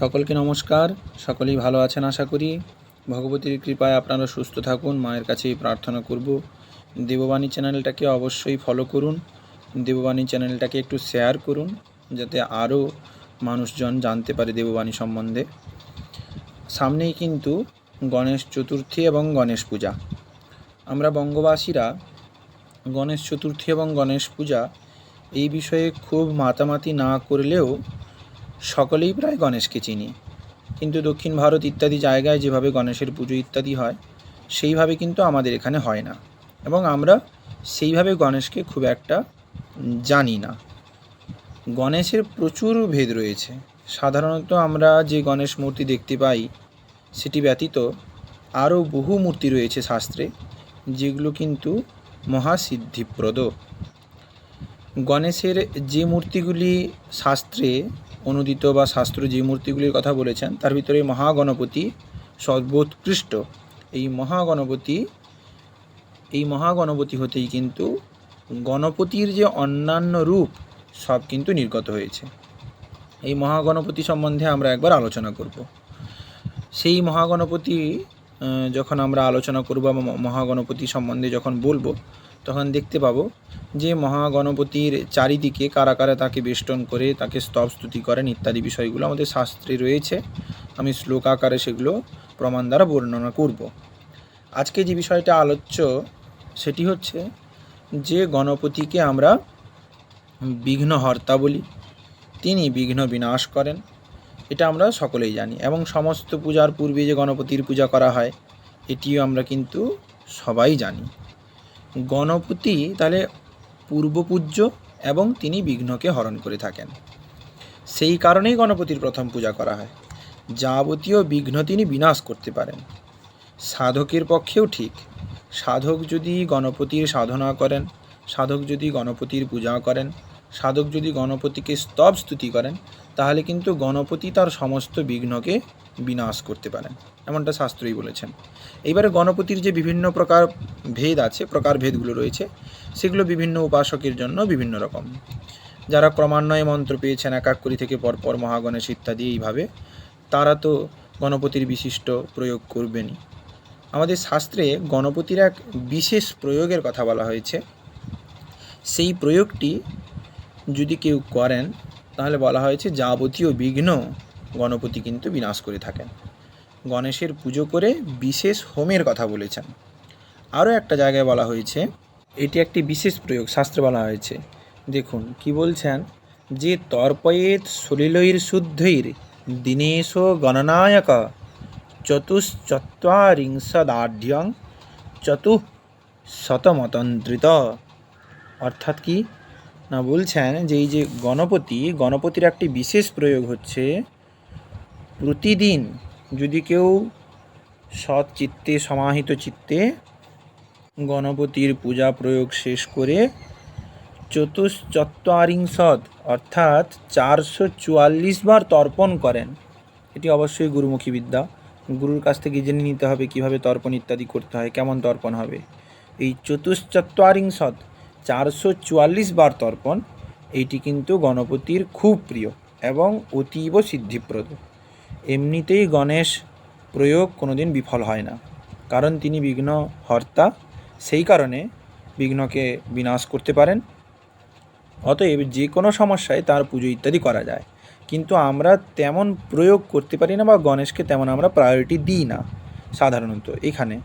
সকলকে নমস্কার। সকলেই ভালো আছেন আশা করি। ভগবতীর কৃপায় আপনারা সুস্থ থাকুন, মায়ের কাছেই প্রার্থনা করব। দেববাণী চ্যানেলটাকে অবশ্যই ফলো করুন। দেববাণী চ্যানেলটাকে একটু শেয়ার করুন, যাতে আরও মানুষজন জানতে পারে দেববাণী সম্বন্ধে। সামনেই কিন্তু গণেশ চতুর্থী এবং গণেশ পূজা। আমরা বঙ্গবাসীরা গণেশ চতুর্থী এবং গণেশ পূজা এই বিষয়ে খুব মাতামাতি না করলেও সকলেই প্রায় গণেশকে চিনি। কিন্তু দক্ষিণ ভারত ইত্যাদি জায়গায় যেভাবে গণেশের পুজো ইত্যাদি হয়, সেইভাবে কিন্তু আমাদের এখানে হয় না। এবং আমরা সেইভাবে গণেশকে খুব একটা জানি না। গণেশের প্রচুর ভেদ রয়েছে। সাধারণত আমরা যে গণেশ মূর্তি দেখতে পাই, সেটি ব্যতীত আরও বহু মূর্তি রয়েছে শাস্ত্রে, যেগুলো কিন্তু মহাসিদ্ধিপ্রদ। গণেশের যে মূর্তিগুলি শাস্ত্রে অনুদিত বা শাস্ত্র যে মূর্তিগুলির কথা বলেছেন, তার ভিতরে মহাগণপতি সর্বোৎকৃষ্ট। এই মহাগণপতি এই মহাগণপতি হতেই কিন্তু গণপতির যে অন্যান্য রূপ, সব কিন্তু নির্গত হয়েছে। এই মহাগণপতি সম্বন্ধে আমরা একবার আলোচনা করব। সেই মহাগণপতি যখন আমরা আলোচনা করব বা মহাগণপতি সম্বন্ধে যখন বলব তখন দেখতে পাবো যে মহাগণপতির চারিদিকে কারা কারা তাকে বেষ্টন করে তাকে স্তব স্তুতি করেন ইত্যাদি বিষয়গুলো আমাদের শাস্ত্রে রয়েছে। আমি শ্লোক আকারে সেগুলো প্রমাণ দ্বারা বর্ণনা করব। আজকে যে বিষয়টা আলোচ্য, সেটি হচ্ছে যে গণপতিকে আমরা বিঘ্নহর্তা বলি, তিনি বিঘ্ন বিনাশ করেন, এটা আমরা সকলেই জানি। এবং সমস্ত পূজার পূর্বে যে গণপতির পূজা করা হয়, এটিও আমরা কিন্তু সবাই জানি। গণপতি তাহলে পূর্বপূজ্য এবং তিনি বিঘ্নকে হরণ করে থাকেন। সেই কারণেই গণপতির প্রথম পূজা করা হয়। যাবতীয় বিঘ্ন তিনি বিনাশ করতে পারেন। সাধকের পক্ষেও ঠিক। সাধক যদি গণপতির সাধনা করেন, সাধক যদি গণপতির পূজা করেন, সাধক যদি গণপতিকে স্তব স্তুতি করেন, তাহলে কিন্তু গণপতি তার সমস্ত বিঘ্নকে বিনাশ করতে পারেন, এমনটা শাস্ত্রই বলেছেন। এইবারে গণপতির যে বিভিন্ন প্রকার ভেদ আছে, প্রকার ভেদগুলো রয়েছে, সেগুলো বিভিন্ন উপাসকের জন্য বিভিন্ন রকম। যারা ক্রমান্বয়ে মন্ত্র পেয়েছেন একাক্ষরি থেকে পরপর মহাগণেশ ইত্যাদি এইভাবে, তারা তো গণপতির বিশিষ্ট প্রয়োগ করবেনই। আমাদের শাস্ত্রে গণপতির এক বিশেষ প্রয়োগের কথা বলা হয়েছে। সেই প্রয়োগটি যদি কেউ করেন, তাহলে বলা হয়েছে যাবতীয় বিঘ্ন গণপতি কিন্তু বিনাশ করে থাকেন। গণেশের পুজো করে বিশেষ হোমের কথা বলেছেন। আরও একটা জায়গায় বলা হয়েছে, এটি একটি বিশেষ প্রয়োগ, শাস্ত্রে বলা হয়েছে। দেখুন, কি বলছেন? যে তর্পয়েত সলিলৈর শুদ্ধৈর দিনেশ গণনায়ক চতুশ্চত্বারিংশদাঢ্যং চতু শতমতন্ত্রিত। অর্থাৎ কি? না, বলছেন যে এই যে গণপতি, গণপতির একটি বিশেষ প্রয়োগ হচ্ছে প্রতিদিন যদি কেউ সৎ চিত্তে সমাহিত চিত্তে গণপতির পূজা প্রয়োগ শেষ করে চতুশ্চত্বারিংশদ, অর্থাৎ চারশো চুয়াল্লিশ বার তর্পণ করেন, এটি অবশ্যই গুরুমুখী বিদ্যা। গুরুর কাছ থেকে জেনে নিতে হবে কীভাবে তর্পণ ইত্যাদি করতে হয়, কেমন তর্পণ হবে। এই চতুশ্চত্বারিংশদ চারশো চুয়াল্লিশ বার তর্পণ এইটি কিন্তু গণপতির খুব প্রিয় এবং অতীব সিদ্ধিপ্রদ। এমনিতেই গণেশ প্রয়োগ কোনোদিন বিফল হয় না। কারণ তিনি বিঘ্ন হর্তা সেই কারণে বিঘ্নকে বিনাশ করতে পারেন। অতএব যে কোনো সমস্যায় তার পুজো ইত্যাদি করা যায়। কিন্তু আমরা তেমন প্রয়োগ করতে পারি না বা গণেশকে তেমন আমরা প্রায়োরিটি দিই না, সাধারণত এখানে।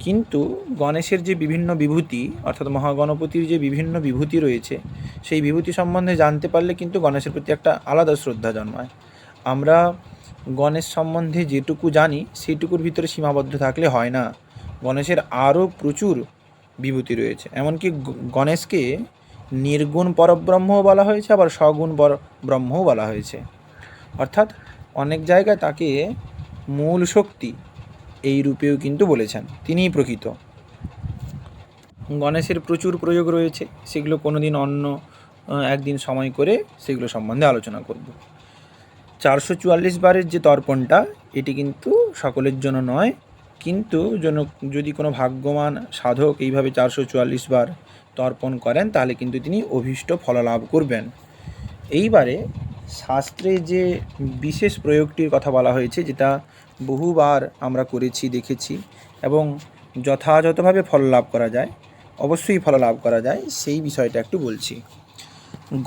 কিন্তু গণেশের যে বিভিন্ন বিভূতি, অর্থাৎ মহাগণপতির যে বিভিন্ন বিভূতি রয়েছে, সেই বিভূতি সম্বন্ধে জানতে পারলে কিন্তু গণেশের প্রতি একটা আলাদা শ্রদ্ধা জন্মায়। আমরা গণেশ সম্বন্ধে যেটুকু জানি সেটুকুর ভিতরে সীমাবদ্ধ থাকলে হয় না। গণেশের আরও প্রচুর বিভূতি রয়েছে। এমনকি গণেশকে নির্গুণ পরব্রহ্মও বলা হয়েছে, আবার সগুণ পর ব্রহ্মও বলা হয়েছে। অর্থাৎ অনেক জায়গায় তাকে মূল শক্তি এই রূপেও কিন্তু বলেছেন। তিনিই প্রকৃত। গণেশের প্রচুর প্রয়োগ রয়েছে, সেগুলো কোনো দিন অন্য একদিন সময় করে সেগুলো সম্বন্ধে আলোচনা করব। চারশো চুয়াল্লিশ বারের যে তর্পণটা, এটি কিন্তু সকলের জন্য নয়। কিন্তু জন যদি কোনো ভাগ্যবান সাধক এইভাবে চারশো চুয়াল্লিশ বার তর্পণ করেন, তাহলে কিন্তু তিনি অভীষ্ট ফল লাভ করবেন। এইবারে শাস্ত্রে যে বিশেষ প্রয়োগটির কথা বলা হয়েছে, যেটা বহুবার আমরা করেছি, দেখেছি, এবং যথাযথভাবে ফল লাভ করা যায়, অবশ্যই ফল লাভ করা যায়, সেই বিষয়টা একটু বলছি।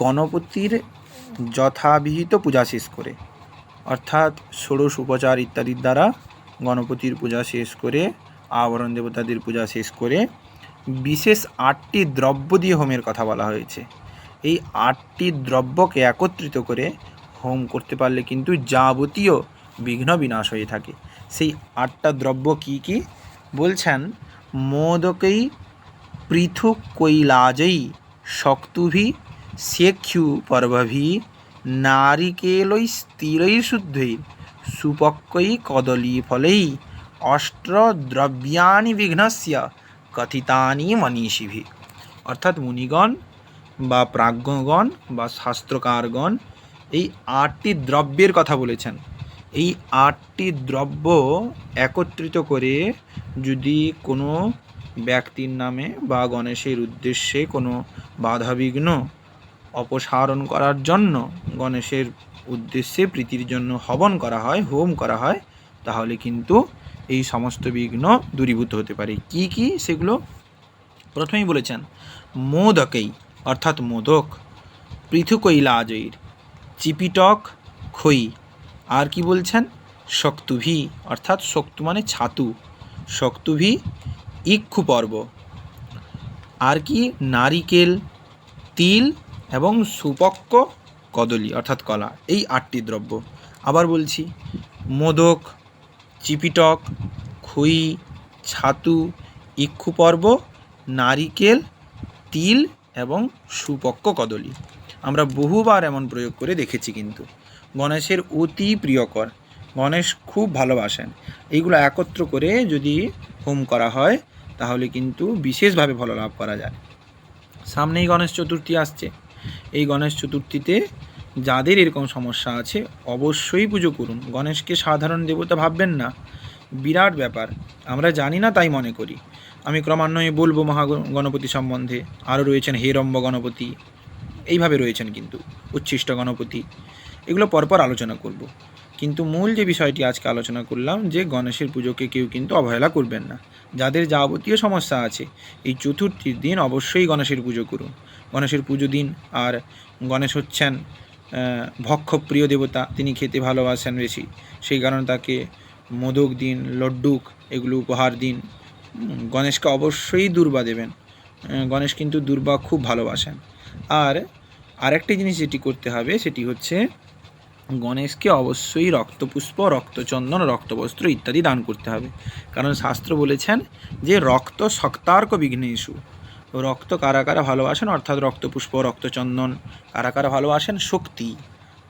গণপতির যথাবিহিত পূজা শেষ করে। অর্থাৎ ষোড়শ উপচার ইত্যাদির দ্বারা গণপতির পূজা শেষ করে, আবরণ দেবতাদের পূজা শেষ করে বিশেষ আটটি দ্রব্য দিয়ে হোমের কথা বলা হয়েছে। এই আটটি দ্রব্যকে একত্রিত করে হোম করতে পারলে কিন্তু যাবতীয় বিঘ্ন বিনাশ হয়ে থাকে। সেই আটটা দ্রব্য কি কি? বলছেন, মোদকেই পৃথুক কৈলাজেই শক্তুভি সুপক্কই কদলী ফলেই অষ্টদ্রব্যানি বিঘ্নস্য, কথিতানি মনীষিভি। অর্থাৎ মুনিগণ বা প্রাজ্ঞগণ বা শাস্ত্রকারগণ এই আটটি দ্রব্যের কথা বলেছেন। এই আটটি দ্রব্য একত্রিত করে যদি কোনো ব্যক্তির নামে বা গণেশের উদ্দেশ্যে কোনো বাধাবিঘ্ন অপসারণ করার জন্য গণেশের উদ্দেশ্যে প্রীতির জন্য হবন করা হয়, হোম করা হয়, তাহলে কিন্তু এই সমস্ত বিঘ্ন দূরীভূত হতে পারে। কি কি? সেগুলো প্রথমেই বলেছেন, মোদকেই, অর্থাৎ মোদক, পৃথুকৈলাজৈর, চিপিটক খই, আর কি বলছেন? শক্তুভি, অর্থাৎ শক্তু মানে ছাতু, শক্তুভি ইক্ষু পর্ব আর কি? নারিকেল, তিল এবং সুপক্ক কদলী, অর্থাৎ কলা, এই আটটি দ্রব্য। আবার বলছি, মোদক, চিপিটক, খই, ছাতু ইক্ষু পর্ব নারিকেল, তিল এবং সুপক্ক কদলী। আমরা বহুবার এমন প্রয়োগ করে দেখেছি কিন্তু। গণেশের অতি প্রিয়কর। গণেশ খুব ভালোবাসেন। এইগুলো একত্র করে যদি হোম করা হয়, তাহলে কিন্তু বিশেষভাবে ফল লাভ করা যায়। সামনেই গণেশ চতুর্থী আসছে। এই গণেশ চতুর্থীতে যাদের এরকম সমস্যা আছে, অবশ্যই পুজো করুন। গণেশকে সাধারণ দেবতা ভাববেন না। বিরাট ব্যাপার। আমরা জানি না, তাই মনে করি। আমি ক্রমান্বয়ে বলব মহা গণপতি সম্বন্ধে আরও রয়েছেন হেরম্ব গণপতি, এইভাবে রয়েছেন কিন্তু উচ্ছিষ্ট গণপতি। এগুলো পরপর আলোচনা করব। কিন্তু মূল যে বিষয়টি আজকে আলোচনা করলাম, যে গণেশের পুজোকে কেউ কিন্তু অবহেলা করবেন না। যাদের যাবতীয় সমস্যা আছে, এই চতুর্থীর দিন অবশ্যই গণেশের পুজো করুন। গণেশের পুজো দিন আর গণেশ হচ্ছেন ভক্ষপ্রিয় দেবতা, তিনি খেতে ভালোবাসেন বেশি। সেই কারণে তাকে মোদক দিন, লড্ডুক এগুলো উপহার দিন। গণেশকে অবশ্যই দুর্বা দেবেন। গণেশ কিন্তু দুর্বা খুব ভালোবাসেন। আর আরেকটি জিনিস যেটি করতে হবে, সেটি হচ্ছে গণেশকে অবশ্যই রক্তপুষ্প, রক্তচন্দন, রক্তবস্ত্র ইত্যাদি দান করতে হবে। কারণ শাস্ত্র বলেছেন যে রক্ত শক্তার্ক বিঘ্নেশু রক্ত কারা কারা ভালোবাসেন? অর্থাৎ রক্তপুষ্প রক্তচন্দন কারা কারা ভালোবাসেন? শক্তি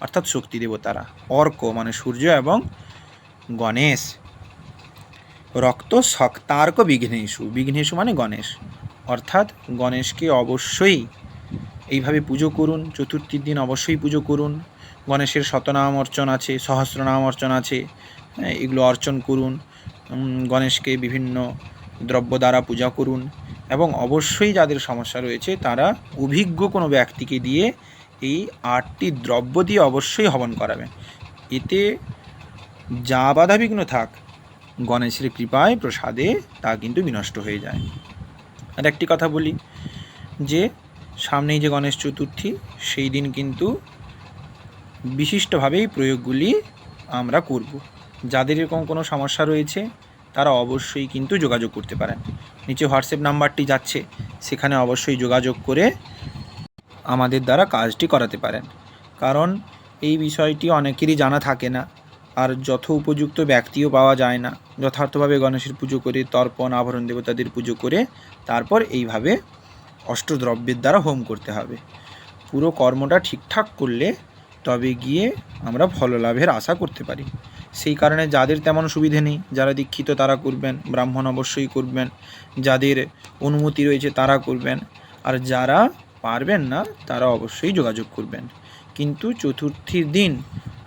অর্থাৎ শক্তি দেবতারা। অর্ক মানে সূর্য এবং গণেশ। রক্ত শক্তার্ক বিঘ্নেশু। বিঘ্নেশু মানে গণেশ। অর্থাৎ গণেশকে অবশ্যই এইভাবে পুজো করুন। চতুর্থীর দিন অবশ্যই পুজো করুন। গণেশের শতনাম অর্চন আছে সহস্রনাম অর্চন আছে হ্যাঁ, এগুলো অর্চন করুন। গণেশকে বিভিন্ন দ্রব্য দ্বারা পূজা করুন। এবং অবশ্যই যাদের সমস্যা রয়েছে, তারা অভিজ্ঞ কোনো ব্যক্তিকে দিয়ে এই আটটি দ্রব্য দিয়ে অবশ্যই হবন করাবেন। এতে যা বাধাবিঘ্ন থাক, গণেশের কৃপায়, প্রসাদে তা কিন্তু বিনষ্ট হয়ে যায়। আর একটি কথা বলি, যে সামনেই যে গণেশ চতুর্থী, সেই দিন কিন্তু বিশিষ্টভাবেই প্রয়োগগুলি আমরা করব। যাদের এরকম কোনো সমস্যা রয়েছে তারা অবশ্যই কিন্তু যোগাযোগ করতে পারেন। নিচে হোয়াটসঅ্যাপ নাম্বারটি যাচ্ছে, সেখানে অবশ্যই যোগাযোগ করে আমাদের দ্বারা কাজটি করাতে পারেন। কারণ এই বিষয়টি অনেকেরই জানা থাকে না, আর যথ উপযুক্ত ব্যক্তিও পাওয়া যায় না। যথার্থভাবে গণেশের পুজো করে, তর্পণ, আভরণ দেবতাদের পুজো করে, তারপর এইভাবে অষ্টদ্রব্যের দ্বারা হোম করতে হবে। পুরো কর্মটা ঠিকঠাক করলে তবে গিয়ে আমরা ফল লাভের আশা করতে পারি। সেই কারণে যাদের তেমন সুবিধে নেই, যারা দীক্ষিত তারা করবেন, ব্রাহ্মণ অবশ্যই করবেন, যাদের অনুমতি রয়েছে তারা করবেন, আর যারা পারবেন না, তারা অবশ্যই যোগাযোগ করবেন। কিন্তু চতুর্থীর দিন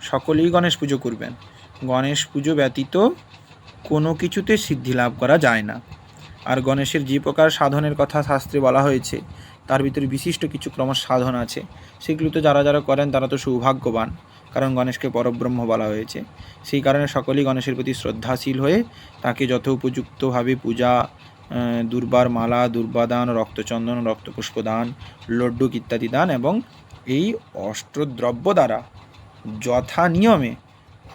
সকলেই গণেশ পুজো করবেন। গণেশ পুজো ব্যতীত কোনো কিছুতে সিদ্ধি লাভ করা যায় না। আর গণেশের যে প্রকার সাধনের কথা শাস্ত্রে বলা হয়েছে, তার ভিতরে বিশিষ্ট কিছু ক্রমশ সাধন আছে। সেগুলো তো যারা যারা করেন, তারা তো সৌভাগ্যবান। কারণ গণেশকে পরব্রহ্ম বলা হয়েছে। সেই কারণে সকলেই গণেশের প্রতি শ্রদ্ধাশীল হয়ে তাকে যথোপযুক্তভাবে পূজা দুর্বার মালা, দুর্বাদান, রক্তচন্দন রক্তপুষ্প দান লড্ডুক ইত্যাদি দান এবং এই অষ্টদ্রব্য দ্বারা যথা নিয়মে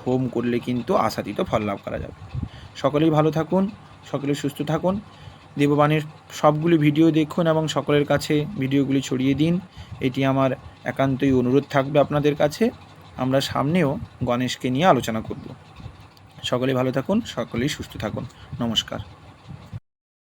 হোম করলে কিন্তু আশাতীত ফল লাভ করা যাবে। সকলেই ভালো থাকুন, সকলে সুস্থ থাকুন। দেববাণীর সবগুলি ভিডিও দেখুন এবং সকলের কাছে ভিডিওগুলি ছড়িয়ে দিন। এটি আমার একান্তই অনুরোধ থাকবে আপনাদের কাছে। আমরা সামনেও গণেশকে নিয়ে আলোচনা করব। সকলেই ভালো থাকুন সকলেই সুস্থ থাকুন। নমস্কার।